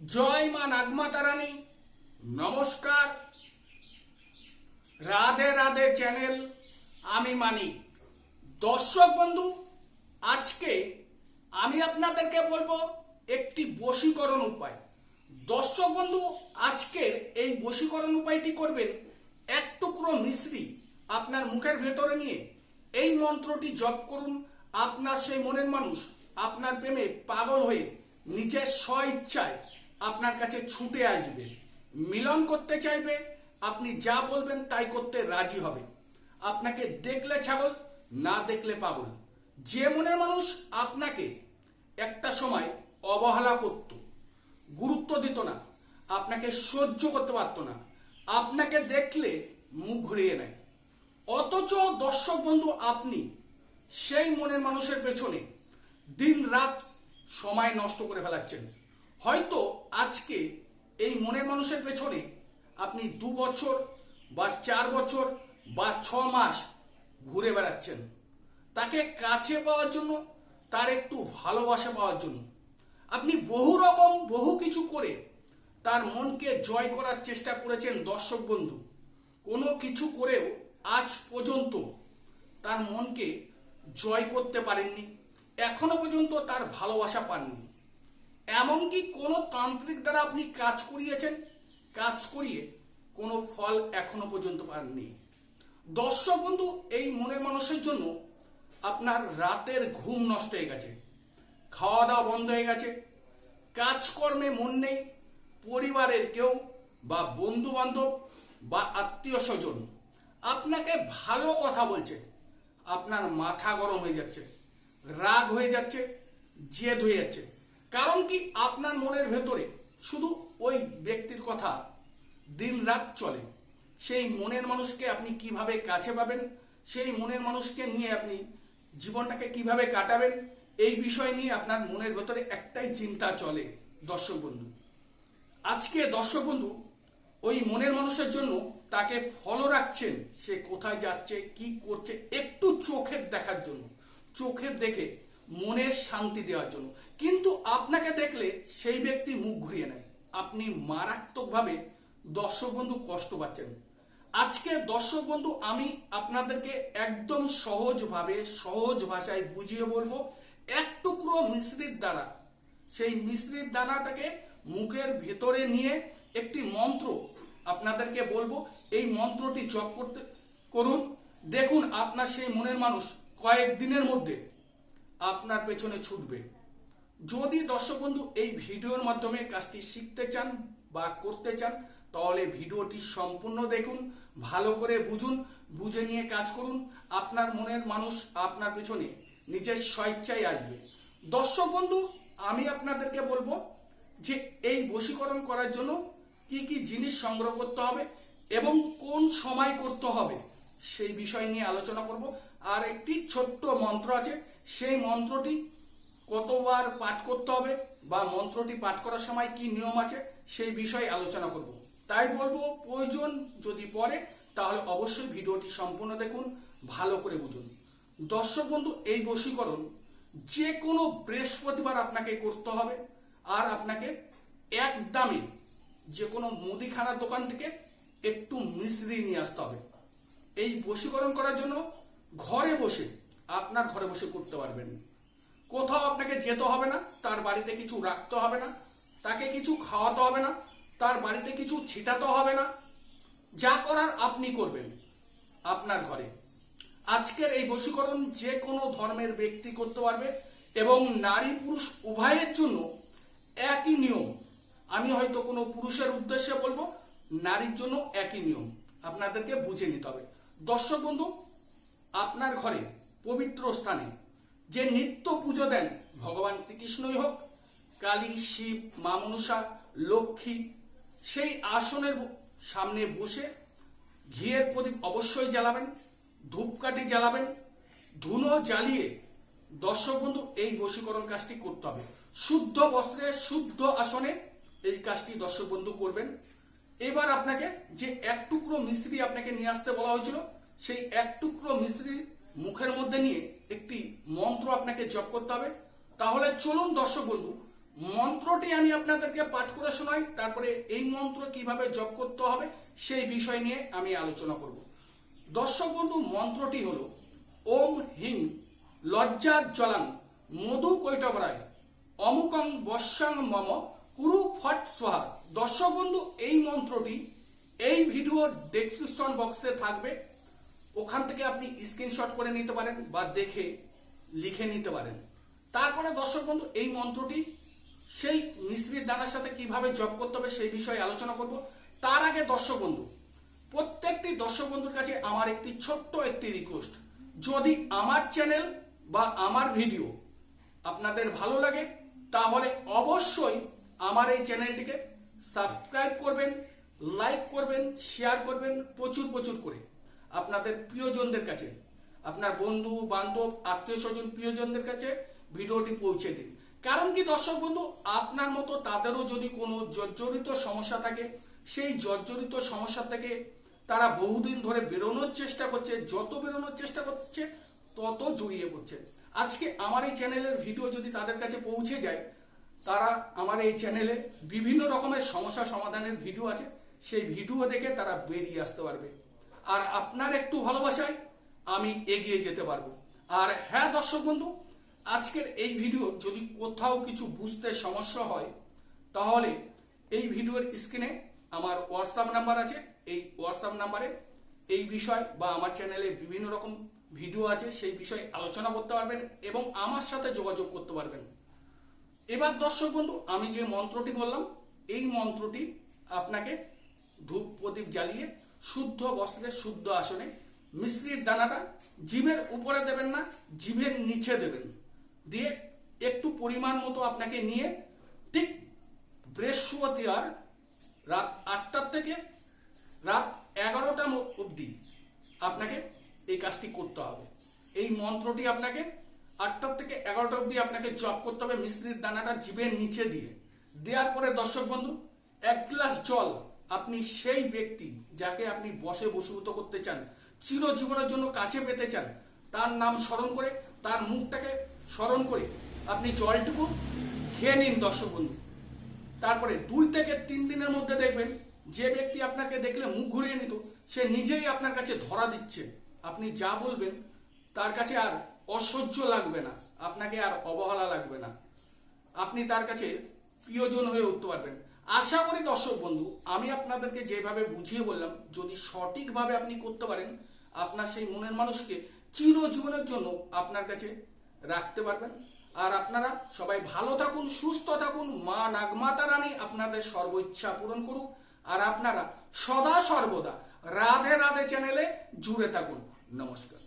জয় মা নাগমা তারানী নমস্কার। রাধে রাধে চ্যানেল, আমি মানিক। দর্শক বন্ধু, আজকে আমি আপনাদেরকে বলব একটি বশীকরণ উপায়। দর্শক বন্ধু, আজকের এই বশীকরণ উপায়টি করবেন, এক টুকরো মিশ্রি আপনার মুখের ভেতরে নিয়ে। এই মন্ত্রটি জপ করুন, আপনার সেই মনের মানুষ আপনার প্রেমে পাগল হয়ে নিজের স্ব ইচ্ছায় আপনার কাছে ছুটে আসবে। মিলন করতে চাইবে, আপনি যা বলবেন তাই করতে রাজি হবে। আপনাকে দেখলে ছাগল, না দেখলে পাগল। যে মনের মানুষ আপনাকে একটা সময় অবহেলা করত, গুরুত্ব দিত না, আপনাকে সহ্য করতে পারতো না, আপনাকে দেখলে মুখ ঘুরিয়ে নেয়। অথচ দর্শক বন্ধু, আপনি সেই মনের মানুষের পেছনে দিন রাত সময় নষ্ট করে ফেলাচ্ছেন। হয়তো আজকে এই মনের মানুষের পেছনে আপনি দু বছর বা চার বছর বা ছ মাস ঘুরে বেড়াচ্ছেন। তাকে কাছে পাওয়ার জন্য, তার একটু ভালোবাসা পাওয়ার জন্য। আপনি বহু রকম, বহু কিছু করে তার মনকে জয় করার চেষ্টা করেছেন দর্শক বন্ধু। কোনো কিছু করেও আজ পর্যন্ত তার মনকে জয় করতে পারেননি। এখনও পর্যন্ত তার ভালোবাসা পাননি। এমনকি কোনো তান্ত্রিক দ্বারা আপনি কাজ করিয়েছেন, কাজ করিয়ে কোনো ফল এখনও পর্যন্ত পাননি। দর্শক বন্ধু, এই মনের মানুষের জন্য আপনার রাতের ঘুম নষ্ট হয়ে গেছে খাওয়া দাওয়া বন্ধ হয়ে গেছে, কাজকর্মে মন নেই, পরিবারের কেউ বা বন্ধু বান্ধব বা আত্মীয় স্বজন আপনাকে ভালো কথা বলছে, আপনার মাথা গরম হয়ে যাচ্ছে, রাগ হয়ে যাচ্ছে, জেদ হয়ে যাচ্ছে। কারণ কি আপনার মনের ভেতরে শুধু ওই ব্যক্তির কথা দিন রাত চলে। সেই মনের মানুষকে আপনি কীভাবে কাছে পাবেন, সেই মনের মানুষকে নিয়ে আপনি জীবনটাকে কীভাবে কাটাবেন, এই বিষয় নিয়ে আপনার মনের ভেতরে একটাই চিন্তা চলে, দর্শক বন্ধু। আজকে দর্শক বন্ধু, ওই মনের মানুষের জন্য তাকে ফলো রাখছেন, সে কোথায় যাচ্ছে, কি করছে, একটু চোখের দেখার জন্য। চোখের দেখে মনের শান্তি দেওয়ার জন্য। কিন্তু আপনাকে দেখলে সেই ব্যক্তি মুখ ঘুরিয়ে নেয়। আপনি মারাত্মকভাবে দর্শক বন্ধু কষ্ট পাচ্ছেন। আজকে দর্শক বন্ধু, আমি আপনাদেরকে একদম সহজভাবে, সহজ ভাষায় বুঝিয়ে বলব, এক টুকরো মিশ্রির দ্বারা সেই মিশ্রির দানাটাকে মুখের ভেতরে নিয়ে একটি মন্ত্র আপনাদেরকে বলব। এই মন্ত্রটি জপ করতে, করুন। দেখুন আপনার সেই মনের মানুষ কয়েকদিনের মধ্যে আপনার পেছনে ছুটবে। যদি দর্শক বন্ধু এই ভিডিওর মাধ্যমে কাজটি শিখতে চান বা করতে চান, তাহলে ভিডিওটি সম্পূর্ণ দেখুন, ভালো করে বুঝুন, বুঝে নিয়ে কাজ করুন। আপনার মনের মানুষ আপনার পেছনে, নিজের স্বেচ্ছায় আসবে। দর্শক বন্ধু, আমি আপনাদেরকে বলব যে এই বশীকরণ করার জন্য কি কি জিনিস সংগ্রহ করতে হবে এবং কোন সময় করতে হবে, সেই বিষয় নিয়ে আলোচনা করব। আর একটি ছোট্ট মন্ত্র আছে সেই মন্ত্রটি কতবার পাঠ করতে হবে বা মন্ত্রটি পাঠ করার সময় কি নিয়ম আছে, সেই বিষয়ে আলোচনা করব। তাই বলব, প্রয়োজন যদি পড়ে, তাহলে অবশ্যই ভিডিওটি সম্পূর্ণ দেখুন, ভালো করে বুঝুন। দর্শক বন্ধু, এই বশীকরণ যে কোনো বৃহস্পতিবার আপনাকে করতে হবে, আর আপনাকে এক দামে যে কোনো মুদিখানার দোকান থেকে একটু মিশ্রি নিয়ে আসতে হবে। এই বশীকরণ করার জন্য ঘরে বসে আপনার ঘরে বসে করতে পারবেন। কোথাও আপনাকে যেতে হবে না, তার বাড়িতে কিছু রাখতে হবে না, তাকে কিছু খাওয়াতে হবে না, তার বাড়িতে কিছু ছিটাতে হবে না। যা করার আপনি করবেন আপনার ঘরে। আজকের এই বশীকরণ যে কোনো ধর্মের ব্যক্তি করতে পারবে এবং নারী পুরুষ উভয়ের জন্য একই নিয়ম। আমি হয়তো কোনো পুরুষের উদ্দেশ্যে বলব, নারীর জন্য একই নিয়ম। আপনাদেরকে বুঝে নিতে হবে। দর্শক বন্ধু, আপনার ঘরে পবিত্র স্থানে। যে নিত্য পুজো দেন ভগবান শ্রীকৃষ্ণই হোক, কালী, শিব, মা লক্ষ্মী, সেই আসনের সামনে বসে ঘিয়ের প্রদীপ অবশ্যই জ্বালাবেন, ধূপকাঠি জ্বালাবেন, ধুনো জ্বালিয়ে দর্শক বন্ধু, এই বশীকরণ কাজটি করতে হবে। শুদ্ধ বস্ত্রে, শুদ্ধ আসনে এই কাজটি দর্শক বন্ধু করবেন। এবার আপনাকে যে এক টুকরো মিস্ত্রি আপনাকে নিয়ে আসতে বলা হয়েছিল, সেই এক টুকরো মিস্ত্রি মুখের মধ্যে নিয়ে একটি মন্ত্র আপনাকে জপ করতে হবে। তাহলে চলুন দর্শক বন্ধু, মন্ত্রটি আমি আপনাদেরকে পাঠ করে শোনাই, তারপরে এই মন্ত্র কীভাবে জপ করতে হবে সেই বিষয় নিয়ে আমি আলোচনা করব। দর্শক বন্ধু, মন্ত্রটি হলো, ওম হিং লজ্জা জলাং মধু কৈটবরায় অমুকং বর্ষাং মম কুরু ফট সোহা। দর্শক বন্ধু, এই মন্ত্রটি এই ভিডিও ডেসক্রিপশন বক্সে থাকবে। ওখান থেকে আপনি স্ক্রিনশট করে নিতে পারেন বা দেখে, লিখে নিতে পারেন। তারপরে দর্শক বন্ধু, এই মন্ত্রটি সেই মিশ্রির দানার সাথে কীভাবে জপ করতে হবে সেই বিষয়ে আলোচনা করব। তার আগে দর্শক বন্ধু, প্রত্যেকটি দর্শক বন্ধুর কাছে আমার একটি ছোট্ট একটি রিকোয়েস্ট যদি আমার চ্যানেল বা আমার ভিডিও আপনাদের ভালো লাগে, তাহলে অবশ্যই আমার এই চ্যানেলটিকে সাবস্ক্রাইব করবেন লাইক করবেন শেয়ার করবেন প্রচুর প্রচুর করে। আপনাদের প্রিয়জনদের কাছে, আপনার বন্ধু, বান্ধব, আত্মীয় স্বজন, প্রিয়জনদের কাছে ভিডিওটি পৌঁছে দিন। কারণ কি, দর্শক বন্ধু, আপনার মতো তাদেরও যদি কোনো জর্জরিত সমস্যা থাকে, সেই জর্জরিত সমস্যা থেকে তারা বহুদিন ধরে বেরোনোর চেষ্টা করছে, যত বেরোনোর চেষ্টা করছে, তত জড়িয়ে পড়ছে। আজকে আমার এই চ্যানেলের ভিডিও যদি তাদের কাছে পৌঁছে যায়, তারা আমার এই চ্যানেলে বিভিন্ন রকমের সমস্যা সমাধানের ভিডিও আছে, সেই ভিডিও দেখে তারা বেরিয়ে আসতে পারবে। আর আপনার একটু ভালোবাসায় আমি এগিয়ে যেতে পারব। আর হ্যাঁ দর্শক বন্ধু, আজকের এই ভিডিও যদি কোথাও কিছু বুঝতে সমস্যা হয়, তাহলে এই ভিডিওর স্ক্রিনে আমার হোয়াটসঅ্যাপ নাম্বার আছে। এই হোয়াটসঅ্যাপ নাম্বারে এই বিষয় বা আমার চ্যানেলে বিভিন্ন রকম ভিডিও আছে, সেই বিষয়ে আলোচনা করতে পারবেন এবং আমার সাথে যোগাযোগ করতে পারবেন। এবার দর্শক বন্ধু, আমি যে মন্ত্রটি বললাম, এই মন্ত্রটি আপনাকে ধূপ প্রদীপ জ্বালিয়ে শুদ্ধ বস্ত্রে শুদ্ধ আসনে। মিশ্রির দানাটা জিভের উপরে দেবেন না, জিভের নিচে দেবেন। দিয়ে একটু পরিমাণ মতো আপনাকে নিয়ে ঠিক বৃহস্পতিবার রাত আটটার থেকে রাত এগারোটা অবধি আপনাকে এই কাজটি করতে হবে। এই মন্ত্রটি আপনাকে আটটার থেকে এগারোটা অবধি আপনাকে জপ করতে হবে মিশ্রির দানাটা জীবের নিচে দিয়ে। দেওয়ার পরে দর্শক বন্ধু, এক গ্লাস জল আপনি সেই ব্যক্তি যাকে আপনি বসে বসীভূত করতে চান, চিরজীবনের জন্য কাছে পেতে চান, তার নাম স্মরণ করে, তার মুখটাকে স্মরণ করে আপনি জলটুকু খেয়ে নিন দর্শক বন্ধু। তারপরে দুই থেকে তিন দিনের মধ্যে দেখবেন, যে ব্যক্তি আপনাকে দেখলে মুখ ঘুরিয়ে নিত, সে নিজেই আপনার কাছে ধরা দিচ্ছে। আপনি যা বলবেন, তার কাছে আর অসহ্য লাগবে না, আপনাকে আর অবহেলা লাগবে না। আপনি তার কাছে প্রিয়জন হয়ে উঠতে পারবেন। আশা করি দর্শক বন্ধু, আমি আপনাদেরকে যেভাবে বুঝিয়ে বললাম, যদি সঠিকভাবে আপনি করতে পারেন, আপনার সেই মনের মানুষকে চিরজীবনের জন্য আপনার কাছে রাখতে পারবেন। আর আপনারা সবাই ভালো থাকুন, সুস্থ থাকুন, মা নাগমাতা রানী আপনাদের সর্ব ইচ্ছা পূরণ করুক। আর আপনারা সদা সর্বদা রাধে রাধে চ্যানেলে জুড়ে থাকুন। নমস্কার।